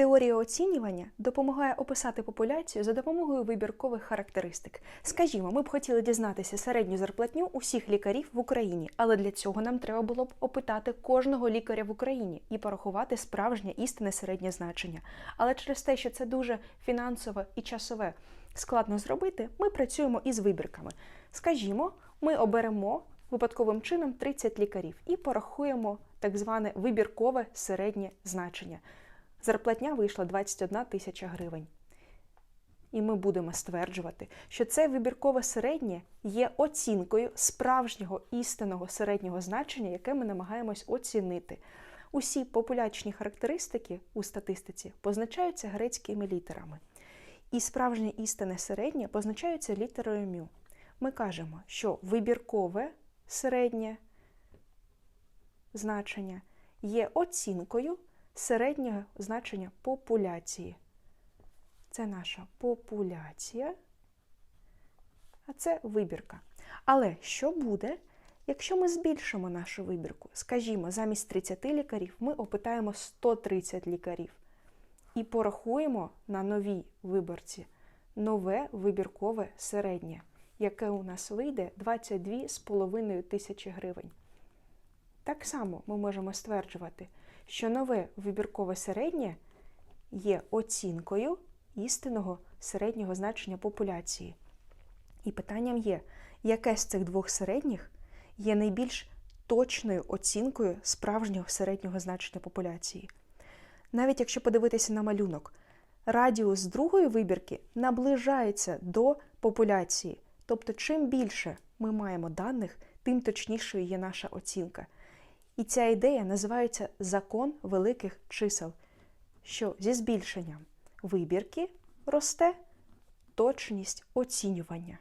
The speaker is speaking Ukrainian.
Теорія оцінювання допомагає описати популяцію за допомогою вибіркових характеристик. Скажімо, ми б хотіли дізнатися середню зарплатню усіх лікарів в Україні, але для цього нам треба було б опитати кожного лікаря в Україні і порахувати справжнє істинне середнє значення. Але через те, що це дуже фінансове і часове складно зробити, ми працюємо із вибірками. Скажімо, ми оберемо випадковим чином 30 лікарів і порахуємо так зване вибіркове середнє значення. Зарплатня вийшла 21 тисяча гривень. І ми будемо стверджувати, що це вибіркове середнє є оцінкою справжнього істинного середнього значення, яке ми намагаємось оцінити. Усі популячні характеристики у статистиці позначаються грецькими літерами. І справжнє істинне середнє позначаються літерою мю. Ми кажемо, що вибіркове середнє значення є оцінкою середнього значення популяції. Це наша популяція, а це вибірка. Але що буде, якщо ми збільшимо нашу вибірку? Скажімо, замість 30 лікарів ми опитаємо 130 лікарів і порахуємо на новій виборці нове вибіркове середнє, яке у нас вийде 22,5 тисячі гривень. Так само ми можемо стверджувати, що нове вибіркове середнє є оцінкою істинного середнього значення популяції. І питанням є, яке з цих двох середніх є найбільш точною оцінкою справжнього середнього значення популяції. Навіть якщо подивитися на малюнок, радіус другої вибірки наближається до популяції. Тобто, чим більше ми маємо даних, тим точнішою є наша оцінка. І ця ідея називається закон великих чисел, що зі збільшенням вибірки росте точність оцінювання.